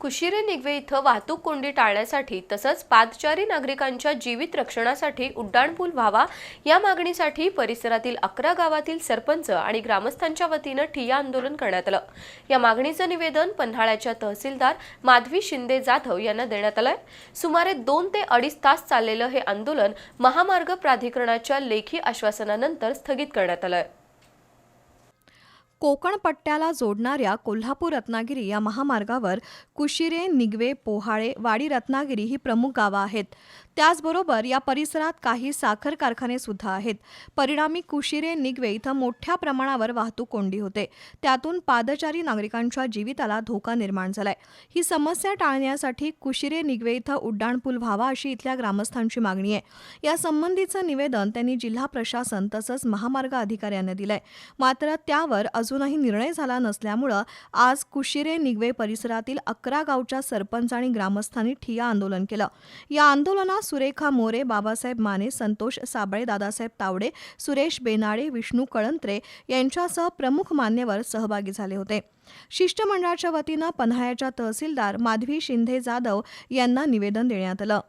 कुशिरे निगवे इथं वाहतूक कोंडी टाळण्यासाठी तसंच पादचारी नागरिकांच्या जीवित रक्षणासाठी उड्डाणपूल व्हावा या मागणीसाठी परिसरातील अकरा गावातील सरपंच आणि ग्रामस्थांच्या वतीनं ठिय्या आंदोलन करण्यात आलं. या मागणीचं निवेदन पन्हाळ्याच्या तहसीलदार माधवी शिंदे जाधव यांना देण्यात आलंय. सुमारे दोन ते अडीच तास चाललेलं हे आंदोलन महामार्ग प्राधिकरणाच्या लेखी आश्वासनानंतर स्थगित करण्यात आलंय. कोकण पट्ट्याला जोडणाऱ्या कोल्हापूर रत्नागिरी या महामार्गावर कुशिरे निगवे पोहाळे वाडी रत्नागिरी ही प्रमुख गावं आहेत. त्याचबरोबर या परिसरात काही साखर कारखाने सुद्धा आहेत. परिणामी कुशिरे निगवे इथं मोठ्या प्रमाणावर वाहतूक कोंडी होते. त्यातून पादचारी नागरिकांच्या जीविताला धोका निर्माण झालाय. ही समस्या टाळण्यासाठी कुशिरे निगवे इथं उड्डाणपूल व्हावा अशी इथल्या ग्रामस्थांची मागणी आहे. या संबंधीचं निवेदन त्यांनी जिल्हा प्रशासन तसंच महामार्ग अधिकाऱ्यांना दिलंय. मात्र त्यावर अजूनही निर्णय झाला नसल्यामुळं आज कुशिरे निगवे परिसरातील अकरा गावच्या सरपंच आणि ग्रामस्थांनी ठिय्या आंदोलन केलं. या आंदोलनात सुरेखा मोरे बाबासाहेब माने संतोष साबळे दादासाहेब तावडे सुरेश बेनाडे विष्णू कळंत्रे यांच्यासह प्रमुख मान्यवर सहभागी झाले होते. शिष्टमंडळाच्या वतीनं पन्हाळ्याच्या तहसीलदार माधवी शिंदे जाधव यांना निवेदन देण्यात आलं.